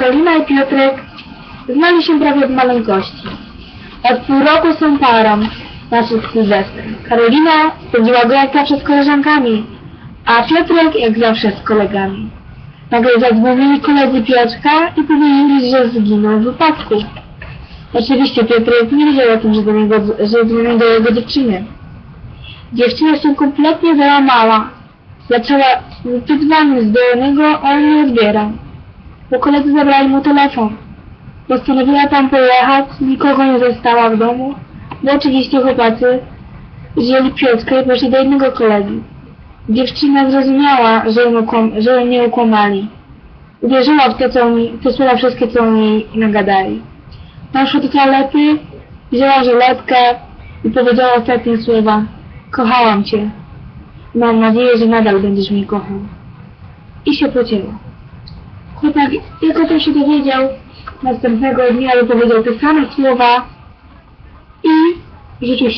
Karolina i Piotrek znali się prawie od maleńkości. Od pół roku są parą naszych Sylwester. Karolina spędziła go jak zawsze z koleżankami, a Piotrek jak zawsze z kolegami. Nagle zadzwonili koledzy Piotrka i powiedzieli, że zginął w wypadku. Oczywiście Piotrek nie wiedział o tym, że, dzwonią do jego dziewczyny. Dziewczyna się kompletnie załamała. Zaczęła wypytywanie do niego, a on nie odbierał. Bo koledzy zabrali mu telefon. Postanowiła tam pojechać, nikogo nie została w domu, bo oczywiście chłopacy wzięli Piotrka i poszli do innego kolegi. Dziewczyna zrozumiała, że, ją ukłam, że ją nie ukłamali. Uwierzyła w to, co posłuchała wszystkie, co oni nagadali. Poszła do toalety, wzięła żyletkę i powiedziała ostatnie słowa. Kochałam cię. Mam nadzieję, że nadal będziesz mnie kochał. I się pocięła. Chłopak, jak o tym się dowiedział, następnego dnia powiedział te same słowa i się